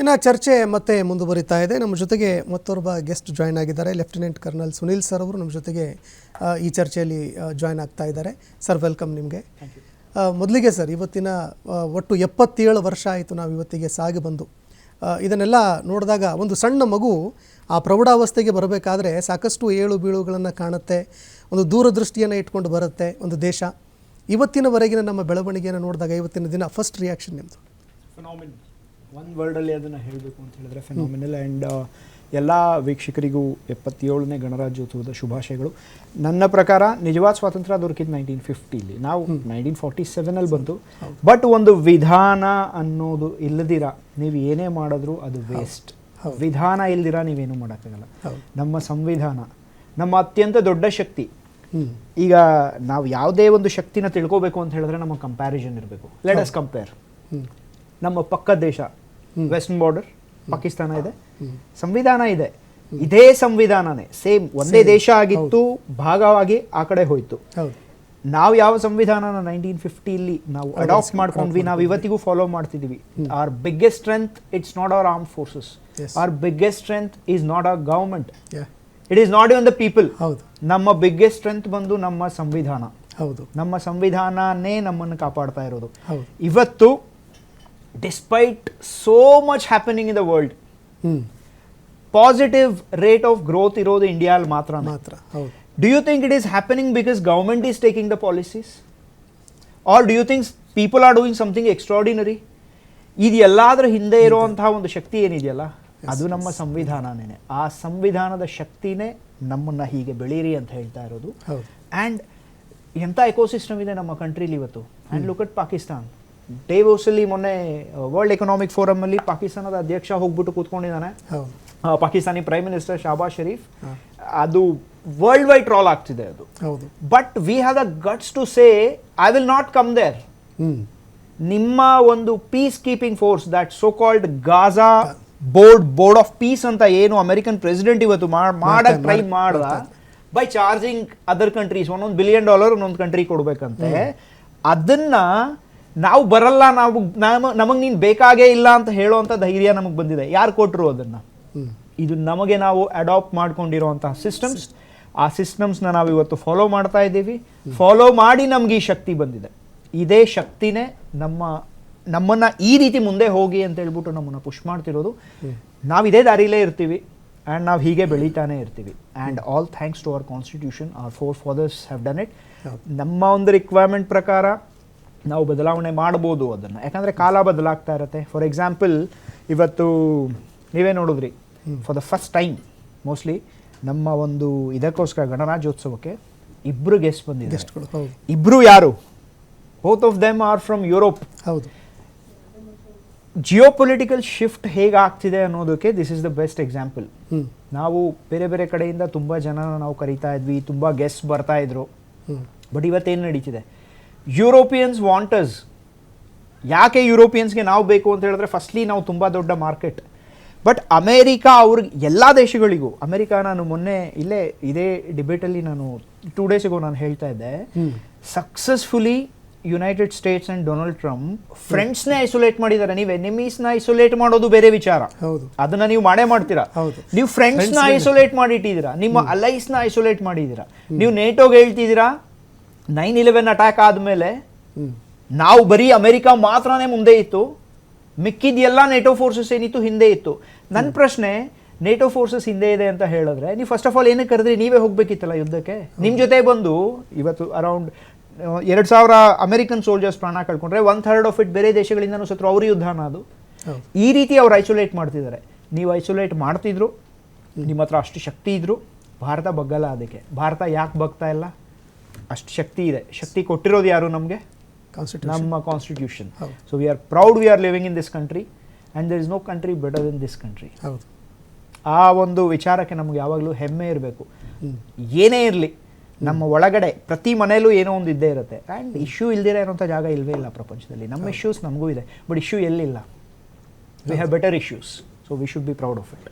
ಇನ್ನು ಚರ್ಚೆ ಮತ್ತೆ ಮುಂದುವರಿತಾ ಇದೆ. ನಮ್ಮ ಜೊತೆಗೆ ಮತ್ತೊಬ್ಬ ಗೆಸ್ಟ್ ಜಾಯ್ನ್ ಆಗಿದ್ದಾರೆ. ಲೆಫ್ಟಿನೆಂಟ್ ಕರ್ನಲ್ ಸುನೀಲ್ ಸರ್ ಅವರು ನಮ್ಮ ಜೊತೆಗೆ ಈ ಚರ್ಚೆಯಲ್ಲಿ ಜಾಯ್ನ್ ಆಗ್ತಾ ಇದ್ದಾರೆ. ಸರ್ ವೆಲ್ಕಮ್ ನಿಮಗೆ. ಮೊದಲಿಗೆ ಸರ್ ಇವತ್ತಿನ ಒಟ್ಟು ಎಪ್ಪತ್ತೇಳು ವರ್ಷ ಆಯಿತು ನಾವು ಇವತ್ತಿಗೆ ಸಾಗಿ ಬಂದು. ಇದನ್ನೆಲ್ಲ ನೋಡಿದಾಗ ಒಂದು ಸಣ್ಣ ಮಗು ಆ ಪ್ರೌಢಾವಸ್ಥೆಗೆ ಬರಬೇಕಾದ್ರೆ ಸಾಕಷ್ಟು ಏಳು ಬೀಳುಗಳನ್ನು ಕಾಣುತ್ತೆ ಒಂದು ದೂರದೃಷ್ಟಿಯನ್ನು ಇಟ್ಕೊಂಡು ಬರುತ್ತೆ ಒಂದು ದೇಶ. ಇವತ್ತಿನವರೆಗಿನ ನಮ್ಮ ಬೆಳವಣಿಗೆಯನ್ನು ನೋಡಿದಾಗ ಇವತ್ತಿನ ದಿನ ಫಸ್ಟ್ ರಿಯಾಕ್ಷನ್ ನಿಮ್ಮದು ಒನ್ ವರ್ಡಲ್ಲಿ ಅದನ್ನು ಹೇಳಬೇಕು ಅಂತ ಹೇಳಿದ್ರೆ ಫಿನಾಮಿನಲ್ ಆ್ಯಂಡ್ ಎಲ್ಲ ವೀಕ್ಷಕರಿಗೂ ಎಪ್ಪತ್ತೇಳನೇ ಗಣರಾಜ್ಯೋತ್ಸವದ ಶುಭಾಶಯಗಳು. ನನ್ನ ಪ್ರಕಾರ ನಿಜವಾದ ಸ್ವಾತಂತ್ರ್ಯ ದೊರಕಿದ್ದು ನೈನ್ಟೀನ್ ಫಿಫ್ಟಿಲಿ ನಾವು ನೈನ್ಟೀನ್ ಫಾರ್ಟಿ ಸೆವೆನಲ್ಲಿ ಬಂತು ಬಟ್ ಒಂದು ವಿಧಾನ ಅನ್ನೋದು ಇಲ್ಲದಿರ ನೀವು ಏನೇ ಮಾಡಿದ್ರು ಅದು ವೇಸ್ಟ್ ವಿಧಾನ ಇಲ್ದಿರ ನೀವೇನು ಮಾಡೋಕ್ಕಾಗಲ್ಲ. ನಮ್ಮ ಸಂವಿಧಾನ ನಮ್ಮ ಅತ್ಯಂತ ದೊಡ್ಡ ಶಕ್ತಿ. ಈಗ ನಾವು ಯಾವುದೇ ಒಂದು ಶಕ್ತಿನ ತಿಳ್ಕೋಬೇಕು ಅಂತ ಹೇಳಿದ್ರೆ ನಮ್ಮ ಕಂಪ್ಯಾರಿಸನ್ ಇರಬೇಕು. ಲೆಟ್ ಅಸ್ ಕಂಪೇರ್ ನಮ್ಮ ಪಕ್ಕದ ದೇಶ ವೆಸ್ಟರ್ನ್ ಬಾರ್ಡರ್ ಪಾಕಿಸ್ತಾನ ಇದೆ. ಸಂವಿಧಾನ ಇದೆ. ಇದೇ ಸಂವಿಧಾನನೇ. ಸೇಮ್ ಒಂದೇ ದೇಶ ಆಗಿತ್ತು ಭಾಗವಾಗಿ ಆ ಕಡೆ ಹೋಯ್ತು. ನಾವು ಯಾವ ಸಂವಿಧಾನನ ನೈನ್ಟೀನ್ ಫಿಫ್ಟಿಲಿ ನಾವು ಅಡಾಪ್ಟ್ ಮಾಡ್ಕೊಂಡ್ವಿ ನಾವು ಇವತ್ತಿಗೂ ಫಾಲೋ ಮಾಡ್ತಿದೀವಿ. Our biggest strength it's not our armed forces our biggest strength is not our government it is not even the people ಹೌದು. ನಮ್ಮ ಬಿಗ್ಗೆಸ್ಟ್ ಸ್ಟ್ರೆಂತ್ ಬಂದು ನಮ್ಮ ಸಂವಿಧಾನ. ಹೌದು. ನಮ್ಮ ಸಂವಿಧಾನನೇ ನಮ್ಮನ್ನು ಕಾಪಾಡ್ತಾ ಇರೋದು. ಇವತ್ತು despite so much happening in the world hmm positive rate of growth ಇರೋದು ಇಂಡಿಯಾಲ್ ಮಾತ್ರ ಮಾತ್ರ ಹೌದು. Do you think it is happening because government is taking the policies or do you think people are doing something extraordinary ಇದು ಎಲ್ಲಾದ್ರ ಹಿಂದೆ ಇರುವಂತಹ ಒಂದು ಶಕ್ತಿ ಏನಿದೆಯಲ್ಲ? ಅದು ನಮ್ಮ ಸಂವಿಧಾನನೇ. ಆ ಸಂವಿಧಾನದ ಶಕ್ತಿನೇ ನಮ್ಮನ್ನ ಹೀಗೆ ಬೆಳೀರಿ ಅಂತ ಹೇಳ್ತಾ ಇರೋದು. ಆ್ಯಂಡ್ ಎಂಥ ಎಕೋಸಿಸ್ಟಮ್ ಇದೆ ನಮ್ಮ ಕಂಟ್ರಿಲಿ ಇವತ್ತು? ಆ್ಯಂಡ್ ಲುಕ್ ಅಟ್ ಪಾಕಿಸ್ತಾನ್ ಡೇವೋಸಲ್ಲಿ ಮೊನ್ನೆ ವರ್ಲ್ಡ್ ಎಕನಾಮಿಕ್ ಫೋರಮಲ್ಲಿ ಪಾಕಿಸ್ತಾನದ ಅಧ್ಯಕ್ಷ ಹೋಗ್ಬಿಟ್ಟು ಕೂತ್ಕೊಂಡಿದ್ದಾನೆ. ಪಾಕಿಸ್ತಾನಿ ಪ್ರೈಮ್ ಮಿನಿಸ್ಟರ್ ಶಾಬಾ ಶರೀಫ್ ಅದು ವರ್ಲ್ಡ್ ವೈಡ್ ಟ್ರಾಲ್ ಆಗ್ತಿದೆ ಅದು. ಹೌದು. But we have the guts to say I will not come there ನಿಮ್ಮ ಒಂದು peacekeeping force that so called Gaza board board of peace ಅಂತ ಏನು ಅಮೆರಿಕನ್ ಪ್ರೆಸಿಡೆಂಟ್ ಇವತ್ತು ಮಾಡಕ್ ಟ್ರೈ ಮಾಡ್ದ ಬೈ ಚಾರ್ಜಿಂಗ್ ಅದರ್ ಕಂಟ್ರೀಸ್ ಒಂದೊಂದು ಬಿಲಿಯನ್ ಡಾಲರ್ ಒಂದೊಂದು country ಕೊಡ್ಬೇಕಂತೆ. ಅದನ್ನ ನಾವು ಬರಲ್ಲ ನಾವು ನಮಗೆ ನೀನು ಬೇಕಾಗೇ ಇಲ್ಲ ಅಂತ ಹೇಳೋಂಥ ಧೈರ್ಯ ನಮಗೆ ಬಂದಿದೆ. ಯಾರು ಕೊಟ್ಟರು ಅದನ್ನ? ಇದು ನಮಗೆ ನಾವು ಅಡಾಪ್ಟ್ ಮಾಡ್ಕೊಂಡಿರುವಂತಹ ಸಿಸ್ಟಮ್ಸ್ ಆ ಸಿಸ್ಟಮ್ಸ್ನ ನಾವು ಇವತ್ತು ಫಾಲೋ ಮಾಡ್ತಾ ಇದ್ದೀವಿ. ಫಾಲೋ ಮಾಡಿ ನಮ್ಗೆ ಈ ಶಕ್ತಿ ಬಂದಿದೆ. ಇದೇ ಶಕ್ತಿನೇ ನಮ್ಮ ನಮ್ಮನ್ನ ಈ ರೀತಿ ಮುಂದೆ ಹೋಗಿ ಅಂತ ಹೇಳ್ಬಿಟ್ಟು ನಮ್ಮನ್ನ ಪುಷ್ ಮಾಡ್ತಿರೋದು. ನಾವು ಇದೇ ದಾರಿಲೇ ಇರ್ತೀವಿ ಆ್ಯಂಡ್ ನಾವು ಹೀಗೆ ಬೆಳೀತಾನೆ ಇರ್ತೀವಿ. And all thanks to our constitution our forefathers have done it ನಮ್ಮ ಒಂದು ರಿಕ್ವೈರ್ಮೆಂಟ್ ಪ್ರಕಾರ ನಾವು ಬದಲಾವಣೆ ಮಾಡ್ಬೋದು ಅದನ್ನು. ಯಾಕಂದರೆ ಕಾಲ ಬದಲಾಗ್ತಾ ಇರುತ್ತೆ. ಫಾರ್ ಎಕ್ಸಾಂಪಲ್ ಇವತ್ತು ನೀವೇ ನೋಡಿದ್ರಿ for the first time mostly ನಮ್ಮ ಒಂದು ಇದಕ್ಕೋಸ್ಕರ ಗಣರಾಜ್ಯೋತ್ಸವಕ್ಕೆ ಇಬ್ಬರು ಗೆಸ್ಟ್ ಬಂದಿದೆ ಇಬ್ಬರು ಯಾರು? Both of them are from Europe ಹೌದು. ಜಿಯೋ ಪೊಲಿಟಿಕಲ್ ಶಿಫ್ಟ್ ಹೇಗೆ ಆಗ್ತಿದೆ ಅನ್ನೋದಕ್ಕೆ this is the best example ನಾವು ಬೇರೆ ಬೇರೆ ಕಡೆಯಿಂದ ತುಂಬ ಜನನ ನಾವು ಕರಿತಾ ಇದ್ವಿ ತುಂಬ ಗೆಸ್ಟ್ ಬರ್ತಾ ಇದ್ರು. ಬಟ್ ಇವತ್ತೇನು ನಡೀತಿದೆ? ಯುರೋಪಿಯನ್ಸ್ ವಾಂಟರ್ಸ್ ಯಾಕೆ ಯುರೋಪಿಯನ್ಸ್ಗೆ ನಾವು ಬೇಕು ಅಂತ ಹೇಳಿದ್ರೆ ಫಸ್ಟ್ಲಿ ನಾವು ತುಂಬ ದೊಡ್ಡ ಮಾರ್ಕೆಟ್ ಬಟ್ ಅಮೇರಿಕಾ ಅವ್ರಿಗೆ ಎಲ್ಲ ದೇಶಗಳಿಗೂ ಅಮೇರಿಕಾ ನಾನು ಮೊನ್ನೆ ಇಲ್ಲೇ ಇದೇ ಡಿಬೇಟಲ್ಲಿ ನಾನು ಟೂ ಡೇಸ್ಗೂ ನಾನು ಹೇಳ್ತಾ ಇದ್ದೆ. Successfully United States and Donald Trump ಫ್ರೆಂಡ್ಸ್ನ isolate ಮಾಡಿದ್ದಾರೆ. ನೀವು ಎನಿಮೀಸ್ನ ಐಸೋಲೇಟ್ ಮಾಡೋದು ಬೇರೆ ವಿಚಾರ. ಹೌದು. ಅದನ್ನ ನೀವು ಮಾಡೇ ಮಾಡ್ತೀರಾ? ಹೌದು. ನೀವು ಫ್ರೆಂಡ್ಸ್ನ ಐಸೋಲೇಟ್ ಮಾಡಿಟ್ಟಿದ್ದೀರಾ? ನಿಮ್ಮ ಅಲೈಸ್ನ ಐಸೋಲೇಟ್ ಮಾಡಿದ್ದೀರಾ? ನೀವು ನೇಟೋಗೆ ಹೇಳ್ತಿದ್ದೀರಾ? ನೈನ್ ಇಲೆವೆನ್ ಅಟ್ಯಾಕ್ ಆದಮೇಲೆ ನಾವು ಬರೀ ಅಮೆರಿಕ ಮಾತ್ರನೇ ಮುಂದೆ ಇತ್ತು. ಮಿಕ್ಕಿದೆಲ್ಲ ನೇಟೋ ಫೋರ್ಸಸ್ ಏನಿತ್ತು ಹಿಂದೆ ಇತ್ತು. ನನ್ನ ಪ್ರಶ್ನೆ ನೇಟೋ ಫೋರ್ಸಸ್ ಹಿಂದೆ ಇದೆ ಅಂತ ಹೇಳಿದ್ರೆ ನೀವು ಫಸ್ಟ್ ಆಫ್ ಆಲ್ ಏನಕ್ಕೆ ಕರೆದ್ರಿ? ನೀವೇ ಹೋಗ್ಬೇಕಿತ್ತಲ್ಲ ಯುದ್ಧಕ್ಕೆ? ನಿಮ್ಮ ಜೊತೆ ಬಂದು ಇವತ್ತು ಅರೌಂಡ್ ಎರಡು ಸಾವಿರ ಅಮೆರಿಕನ್ ಸೋಲ್ಜರ್ಸ್ ಪ್ರಾಣ ಕಳ್ಕೊಂಡ್ರೆ ಒನ್ ಥರ್ಡ್ ಆಫ್ ಇಟ್ ಬೇರೆ ದೇಶಗಳಿಂದನೂ ಸತ್ರು ಅವ್ರ ಯುದ್ಧನ ಅದು ಈ ರೀತಿ ಅವ್ರು ಐಸೋಲೇಟ್ ಮಾಡ್ತಿದ್ದಾರೆ. ನೀವು ಐಸೋಲೇಟ್ ಮಾಡ್ತಿದ್ರು. ನಿಮ್ಮ ಹತ್ರ ಅಷ್ಟು ಶಕ್ತಿ ಇದ್ರು. ಭಾರತ ಬಗ್ಗಲ್ಲ ಅದಕ್ಕೆ. ಭಾರತ ಯಾಕೆ ಬಗ್ತಾ ಇಲ್ಲ? ಅಷ್ಟು ಶಕ್ತಿ ಇದೆ. ಶಕ್ತಿ ಕೊಟ್ಟಿರೋದು ಯಾರು ನಮಗೆ? ನಮ್ಮ constitution. So we are proud we are living in this country and there is no country better than this country ಹೌದು. ಆ ಒಂದು ವಿಚಾರಕ್ಕೆ ನಮ್ಗೆ ಯಾವಾಗಲೂ ಹೆಮ್ಮೆ ಇರಬೇಕು. ಏನೇ ಇರಲಿ ನಮ್ಮ ಒಳಗಡೆ ಪ್ರತಿ ಮನೆಯಲ್ಲೂ ಏನೋ ಒಂದು ಇದ್ದೇ ಇರುತ್ತೆ. ಆ್ಯಂಡ್ ಇಶ್ಯೂ ಇಲ್ದಿರ ಇರೋಂಥ ಜಾಗ ಇಲ್ಲವೇ ಇಲ್ಲ ಪ್ರಪಂಚದಲ್ಲಿ. ನಮ್ಮ ಇಶ್ಯೂಸ್ ನಮಗೂ ಇದೆ. But issue ಎಲ್ಲಿಲ್ಲ? We have better issues so we should be proud of it